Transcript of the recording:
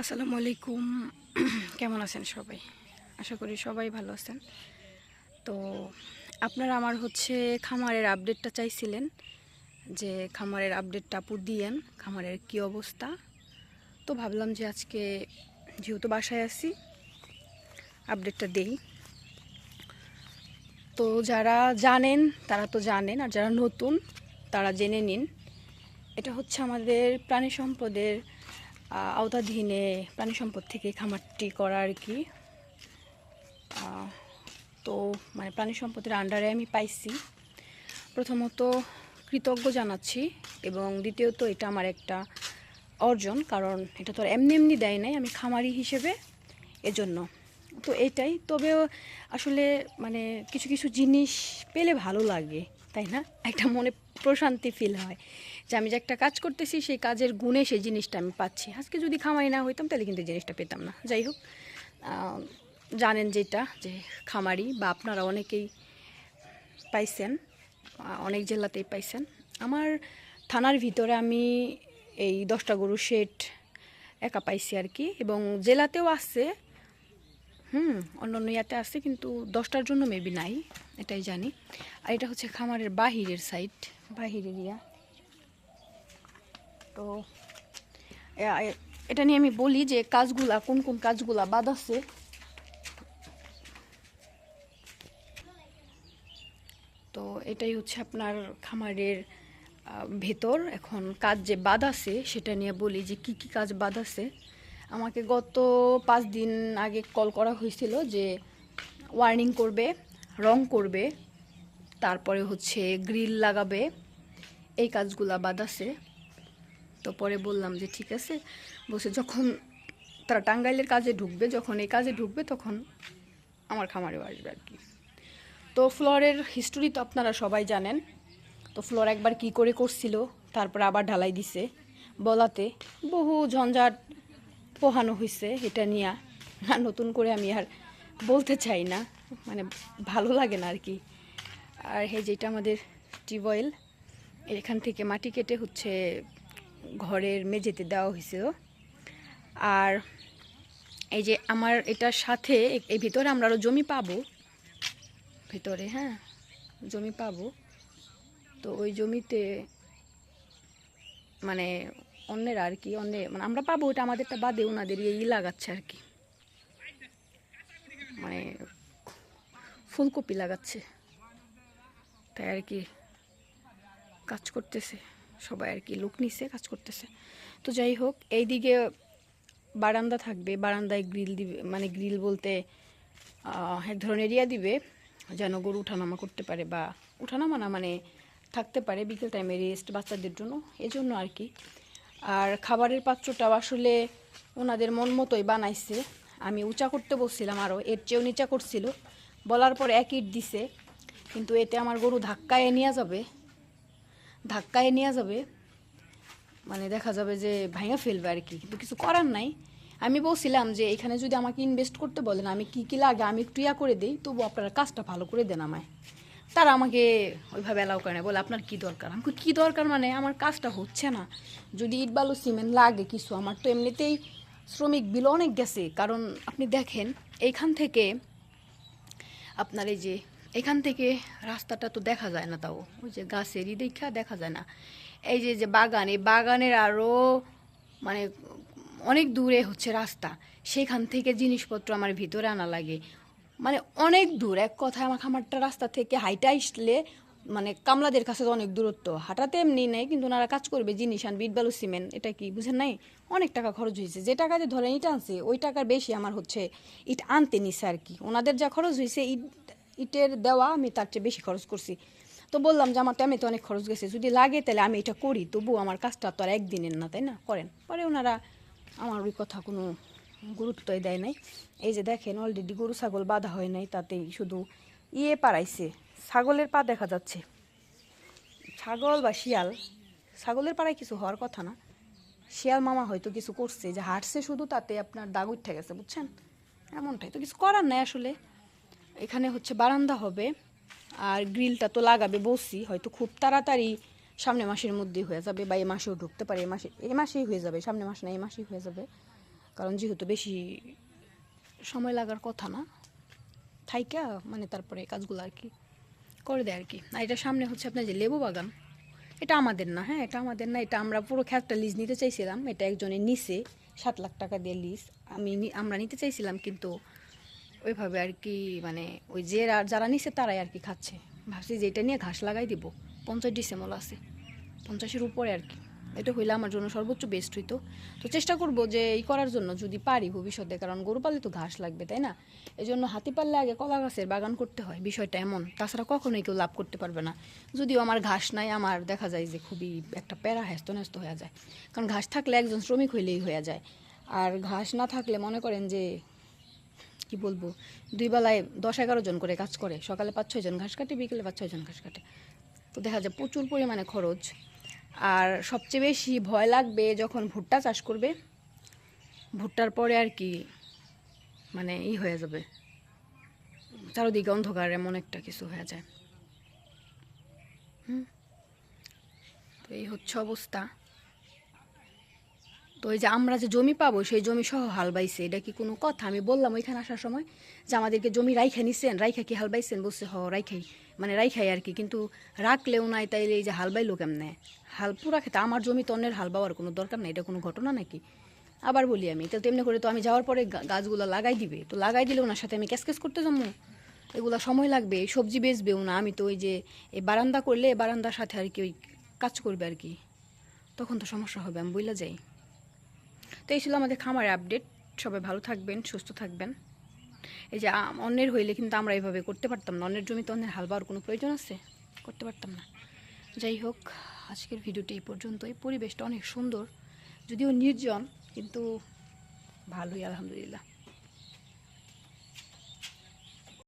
আসসালামু আলাইকুম। কেমন আছেন সবাই? আশা করি সবাই ভালো আছেন। তো আপনারা আমার হচ্ছে খামারের আপডেটটা চাইছিলেন, যে খামারের আপডেটটা আপু দিয়েন, খামারের কি অবস্থা। তো ভাবলাম যে আজকে যেহেতু বাসায় আছি আপডেটটা দেই। তো যারা জানেন, তারা তো জানেন, আর যারা নতুন, তারা জেনে নিন। এটা হচ্ছে আমাদের প্রাণী সম্পদের আওতাধীনে প্রাণী সম্পদ থেকে খামারটি করা আর কি। তো মানে প্রাণী সম্পদের আন্ডারে আমি পাইছি। প্রথমত কৃতজ্ঞ জানাচ্ছি এবং দ্বিতীয়ত এটা আমার একটা অর্জন, কারণ এটা তো এমনি এমনি দেয় নাই আমি খামারি হিসেবে এজন্য। তো এটাই তবেও আসলে মানে কিছু কিছু জিনিস পেলে ভালো লাগে, তাই না? একটা মনে প্রশান্তি ফিল হয়। যে আমি যে একটা কাজ করতেছি, সেই কাজের গুণে সেই জিনিসটা আমি পাচ্ছি। আজকে যদি খামারি না হইতাম, তাহলে কিন্তু জিনিসটা পেতাম না। যাই হোক জানেন যেটা, যে খামারি বা আপনারা অনেকেই পাইছেন অনেক জেলাতেই পাইছেন। আমার থানার ভিতরে আমি এই দশটা গরু শেড একা পাইছি আর কি, এবং জেলাতেও আছে। হুম অন্য অন্য ইয়াতে আছে, কিন্তু দশটার জন্য মেবি নাই, এটাই জানি। আর এটা হচ্ছে খামারের বাহিরের সাইড বাহিরের ইয়া। তো এটা নিয়ে আমি বলি যে কাজগুলা, কোন কোন কাজগুলা বাদ আছে। তো এটাই হচ্ছে আপনার খামারের ভেতর। এখন কাজ যে বাদ আছে, সেটা নিয়ে বলি যে কি কি কাজ বাদ আছে। আমাকে গত পাঁচ দিন আগে কল করা হয়েছিল যে ওয়ার্নিং করবে, রং করবে, তারপরে হচ্ছে গ্রিল লাগাবে, এই কাজগুলা বাদ আছে। তো পরে বললাম যে, ঠিক আছে। বসে যখন তারা টাঙ্গাইলের কাজে ঢুকবে, যখন এই কাজে ঢুকবে, তখন আমার খামারেও আসবে আর কি। তো ফ্লোরের হিস্টোরি তো আপনারা সবাই জানেন। তো ফ্লোর একবার কি করে করছিল, তারপর আবার ঢালাই দিছে। বলাতে বহু ঝঞ্ঝাট পোহানো হয়েছে এটা নিয়ে। আর নতুন করে আমি আর বলতে চাই না মানে ভালো লাগে না আর কি। আর এই যেটা আমাদের টিউবওয়েল, এখান থেকে মাটি কেটে হচ্ছে ঘরের মেঝেতে দেওয়া হয়েছিল আর এই যে আমার এটার সাথে এই ভিতরে আমরা আরও জমি পাবো। ভিতরে হ্যাঁ জমি পাবো। তো ওই জমিতে মানে অন্যের আর কি, অন্য মানে আমরা পাবো, ওটা আমাদেরটা বাদে ওনাদের ই লাগাচ্ছে আর কি। মানে ফুলকপি লাগাচ্ছে। তাই আর কি কাজ করতেছে। সবাই আর কি লোক নিছে, কাজ করতেছে। তো যাই হোক, এইদিকে বারান্দা থাকবে, বারান্দায় গ্রিল দিবে মানে গ্রিল বলতে এক ধরনের এরিয়া দিবে, যেন গরু উঠানামা করতে পারে বা উঠানামা না মানে থাকতে পারে বিকেল টাইমে রেস্ট বাচ্চাদের জন্য, এজন্য আর কি। আর খাবারের পাত্রটাও আসলে ওনাদের মন মতোই বানাইছে। আমি উঁচা করতে বলছিলাম আরও এর চেয়েও নিচা করছিল। বলার পর এক ইট দিছে, কিন্তু এতে আমার গরু ধাক্কায় নিয়ে যাবে। ধাক্কায় নিয়ে যাবে। মানে দেখা যাবে যে ভাঙা ফেলবে আর কি কিন্তু কিছু করার নাই। আমি বলছিলাম যে এখানে যদি আমাকে ইনভেস্ট করতে বলেন আমি কি কি লাগে আমি একটু ইয়া করে দিই তবু আপনারা কাজটা ভালো করে দেন আমায়। তারা আমাকে ওইভাবে অ্যালাউ করে না বলে আপনার কি দরকার? আমি কই, কি দরকার মানে আমার কাজটা হচ্ছে না। যদি ইট বালু সিমেন্ট লাগে কিছু আমার তো এমনিতেই শ্রমিক বিল অনেক গেছে। কারণ আপনি দেখেন এইখান থেকে আপনার এই যে এখান থেকে রাস্তাটা তো দেখা যায় না তাও। ওই যে গাছেরই দেখা দেখা যায় না। এই যে যে বাগান, এই বাগানের আরও মানে অনেক দূরে হচ্ছে রাস্তা। সেখান থেকে জিনিসপত্র আমার ভিতরে আনা লাগে। মানে অনেক দূর। এক কথায় আমার খামারটা রাস্তা থেকে হাইটা আসলে মানে কামলাদের কাছে তো অনেক দূরত্ব। হাঁটাতে এমনি নেই, কিন্তু ওনারা কাজ করবে, জিনিস আনবে, ইট বালু, সিমেন্ট, এটা কি বুঝেন নাই? অনেক টাকা খরচ হয়েছে। যে টাকাতে ধরেন ইট আনছে, ওই টাকার বেশি আমার হচ্ছে ইট আনতে নিছে আর কি। ওনাদের যা খরচ হয়েছে, ইট ইটের দেওয়া আমি তার চেয়ে বেশি খরচ করছি। তো বললাম যে আমার টাইমে তো অনেক খরচ গেছে, যদি লাগে তাহলে আমি এটা করি, তবু আমার কাজটা তো আর একদিনের না, তাই না? করেন। পরে ওনারা আমার ওই কথা কোনো গুরুত্বই দেয় নাই। এই যে দেখেন অলরেডি গরু, ছাগল বাঁধা হয় নাই, তাতেই শুধু ইয়ে পাড়াইছে, ছাগলের পা দেখা যাচ্ছে। ছাগল বা শিয়াল, ছাগলের পাড়ায় কিছু হওয়ার কথা না। শিয়াল মামা হয়তো কিছু করছে, যে হাঁটছে শুধু তাতে আপনার দাগ উঠে গেছে, বুঝছেন? এমনটাই তো কিছু করার নাই আসলে। এখানে হচ্ছে বারান্দা হবে, আর গ্রিলটা তো লাগাবে বসি, হয়তো খুব তাড়াতাড়ি সামনে মাসের মধ্যেই হয়ে যাবে, বা এ মাসেও ঢুকতে পারে, এ মাসে এই মাসেই হয়ে যাবে, সামনে মাস না এই মাসেই হয়ে যাবে। কারণ যেহেতু বেশি সময় লাগার কথা না, থাইকা মানে তারপরে কাজগুলো আর কি, করে দেয় আর কি। আর এটা সামনে হচ্ছে আপনার যে লেবু বাগান, এটা আমাদের না হ্যাঁ এটা আমাদের না, এটা আমরা পুরো খ্যাতটা লিজ নিতে চাইছিলাম, এটা একজনের নিচে সাত লাখ টাকা দিয়ে লিজ আমি আমরা নিতে চাইছিলাম, কিন্তু ওইভাবে আর কি মানে ওই যে যারা নিছে তারাই আর কি খাচ্ছে। ভাবছি যে এটা নিয়ে ঘাস লাগাই দিব। পঞ্চাশ ডিসেম্বর আছে। পঞ্চাশের উপরে আর কি এটা হইলে আমার জন্য সর্বোচ্চ বেস্ট হইতো। তো চেষ্টা করব যে এই করার জন্য যদি পারি ভবিষ্যতে, কারণ গরু পালে তো ঘাস লাগবে, তাই না? এই জন্য হাতি পারলে আগে কলা গাছের বাগান করতে হয়। বিষয়টা এমন। তাছাড়া কখনোই কেউ লাভ করতে পারবে না। যদিও আমার ঘাস নাই, আমার দেখা যায় যে খুবই একটা প্যারা হ্যাস্ত ন্যস্ত হয়ে যায়। কারণ ঘাস থাকলে একজন শ্রমিক হইলেই হয়ে যায়। আর ঘাস না থাকলে মনে করেন যে কি বলব? দুই বেলায় দশ এগারো জন করে কাজ করে। সকালে পাঁচ ছয় জন ঘাস কাটে, বিকেলে পাঁচ ছয় জন ঘাস কাটে। তো দেখা যায় প্রচুর পরিমাণে খরচ। আর সবচেয়ে বেশি ভয় লাগবে যখন ভুট্টা চাষ করবে, ভুট্টার পরে আর কি মানে ই হয়ে যাবে। চারোদিকে অন্ধকার এমন একটা কিছু হয়ে যায়। হুম? তো এই হচ্ছে অবস্থা। তো এই যে আমরা যে জমি পাবো, সেই জমি সহ হাল বাইছে, এটা কি কোনো কথা? আমি বললাম ওইখানে আসার সময় যে আমাদেরকে জমি রাইখা নিছেন, রাইখা কি হাল বাইছেন? বলছে, হ, রাইখাই। মানে রাইখাই আর কি, কিন্তু রাখলেও নাই, তাইলে এই যে হাল বাইলো কেমনে? হাল পুরা খেতে, আমার জমি তো অন্যের হাল বাওয়ার কোনো দরকার নাই, এটা কোনো ঘটনা নাকি? আবার বলি আমি তো তেমনি করে তো আমি যাওয়ার পরে গাছগুলো লাগাই দিবে, তো লাগাই দিলে ওনার সাথে আমি ক্যাস ক্যাস করতে যাব। এগুলো সময় লাগবে সবজি বেচবেও না, আমি তো ওই যে এই বারান্দা করলে বারান্দার সাথে আর কি ওই কাজ করবে আর কি। তখন তো সমস্যা হবে, আমি বইলা যাই। তো এই ছিল আমাদের খামার আপডেট সবাই ভালো থাকবেন, সুস্থ থাকবেন। এই যে অন্যের হইলে কিন্তু আমরা এইভাবে করতে পারতাম না। অন্যের জমিতে অন্যের হাল কোনো প্রয়োজন আছে? করতে পারতাম না। যাই হোক, আজকের ভিডিওটি এই পর্যন্ত এই পরিবেশটা অনেক সুন্দর, যদিও নির্জন, কিন্তু ভালোই, আলহামদুলিল্লাহ।